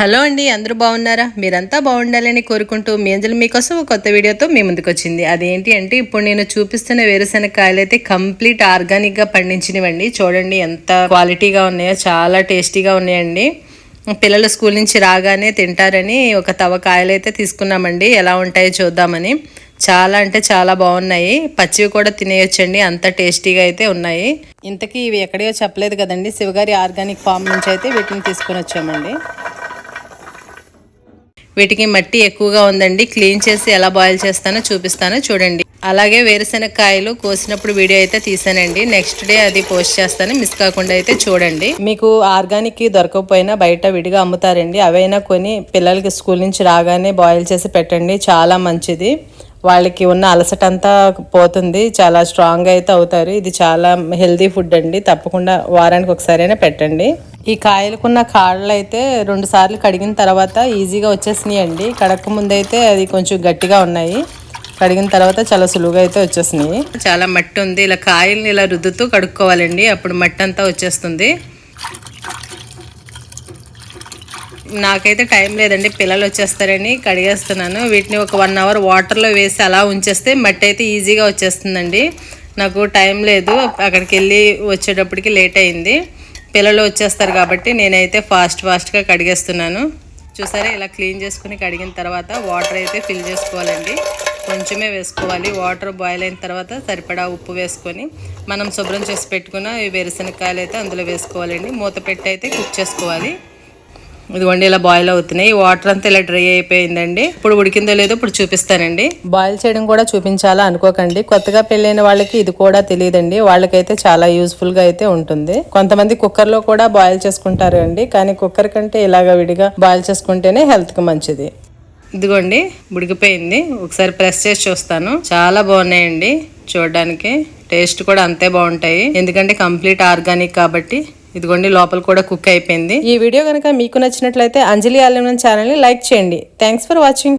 Hello అండి అందరూ బాగున్నారా? మీరంతా బాగుండాలని కోరుకుంటూ మీ మీకోసం ఒక కొత్త వీడియోతో మీ ముందుకు వచ్చింది అదేంటి అంటే ఇప్పుడు నేను చూపిస్తున్న వేరుశనగకాయలు అయితే కంప్లీట్ ఆర్గానిక్గా పండించినవండి. చూడండి ఎంత క్వాలిటీగా ఉన్నాయో చాలా టేస్టీగా ఉన్నాయండి. పిల్లలు స్కూల్ నుంచి రాగానే తింటారని ఒక తవ కాయలు అయితే తీసుకున్నామండి. ఎలా ఉంటాయో చూద్దామని. చాలా అంటే చాలా బాగున్నాయి. పచ్చివి కూడా తినేయొచ్చండి. అంత టేస్టీగా అయితే ఉన్నాయి. ఇంతకీ ఇవి ఎక్కడో చెప్పలేదు కదండి. శివగారి ఆర్గానిక్ ఫామ్ నుంచి అయితే వీటిని తీసుకొని వచ్చామండి. వీటికి మట్టి ఎక్కువగా ఉందండి. క్లీన్ చేసి ఎలా బాయిల్ చేస్తానో చూపిస్తానో. చూడండి. అలాగే వేరుశెనగకాయలు కోసినప్పుడు వీడియో అయితే తీసానండి. నెక్స్ట్ డే అది పోస్ట్ చేస్తాను. మిస్ కాకుండా అయితే చూడండి. మీకు ఆర్గానిక్ దొరకకపోయినా బయట విడిగా అమ్ముతారండి. అవైనా కొని పిల్లలకి స్కూల్ నుంచి రాగానే బాయిల్ చేసి పెట్టండి. చాలా మంచిది. వాళ్ళకి ఉన్న అలసట అంతా పోతుంది. చాలా స్ట్రాంగ్ అయితే అవుతారు. ఇది చాలా హెల్దీ ఫుడ్ అండి. తప్పకుండా వారానికి ఒకసారైనా పెట్టండి. ఈ కాయలకున్న కాళ్ళు అయితే రెండు సార్లు కడిగిన తర్వాత ఈజీగా వచ్చేసినాయి అండి కడక ముందైతే అది కొంచెం గట్టిగా ఉన్నాయి. కడిగిన తర్వాత చాలా సులువుగా అయితే వచ్చేసినాయి. చాలా మట్టి ఉంది. ఇలా కాయల్ని ఇలా రుద్దుతూ కడుక్కోవాలండి. అప్పుడు మట్టి అంతా వచ్చేస్తుంది. నాకైతే టైం లేదండి పిల్లలు వచ్చేస్తారని కడిగేస్తున్నాను. వీటిని ఒక వన్ అవర్ వాటర్లో వేసి అలా ఉంచేస్తే మట్టి అయితే ఈజీగా వచ్చేస్తుందండి. నాకు టైం లేదు అక్కడికి వెళ్ళి వచ్చేటప్పటికి లేట్ అయింది. పిల్లలు వచ్చేస్తారు కాబట్టి నేనైతే ఫాస్ట్ ఫాస్ట్గా కడిగేస్తున్నాను. చూసారా ఇలా క్లీన్ చేసుకుని కడిగిన తర్వాత వాటర్ అయితే ఫిల్ చేసుకోవాలండి. కొంచెమే వేసుకోవాలి. వాటర్ బాయిల్ అయిన తర్వాత సరిపడా ఉప్పు వేసుకొని మనం శుభ్రం చేసి పెట్టుకున్న ఈ వేరుశనగకాయలు అయితే అందులో వేసుకోవాలండి. మూత పెట్టి అయితే కుక్ చేసుకోవాలి. ఇదిగోండి ఇలా బాయిల్ అవుతున్నాయి. వాటర్ అంతా ఇలా డ్రై అయిపోయిందండి. ఇప్పుడు ఉడికిందో లేదో ఇప్పుడు చూపిస్తానండి. బాయిల్ చేయడం కూడా చూపించాలా అనుకోకండి. కొత్తగా పెళ్ళైన వాళ్ళకి ఇది కూడా తెలియదండి. వాళ్ళకైతే చాలా యూస్ఫుల్గా అయితే ఉంటుంది. కొంతమంది కుక్కర్లో కూడా బాయిల్ చేసుకుంటారు అండి. కానీ కుక్కర్ కంటే ఇలాగ విడిగా బాయిల్ చేసుకుంటేనే హెల్త్కి మంచిది. ఇదిగోండి ఉడికిపోయింది. ఒకసారి ప్రెస్ చేసి చూస్తాను. చాలా బాగున్నాయండి. చూడడానికి టేస్ట్ కూడా అంతే బాగుంటాయి. ఎందుకంటే కంప్లీట్ ఆర్గానిక్ కాబట్టి. ఇదిగోండి లోపల కూడా కుక్ అయిపోయింది. ఈ వీడియో కనుక మీకు నచ్చినట్లయితే అంజలి ఆలయం ఛానల్ని లైక్ చేయండి. Thanks for watching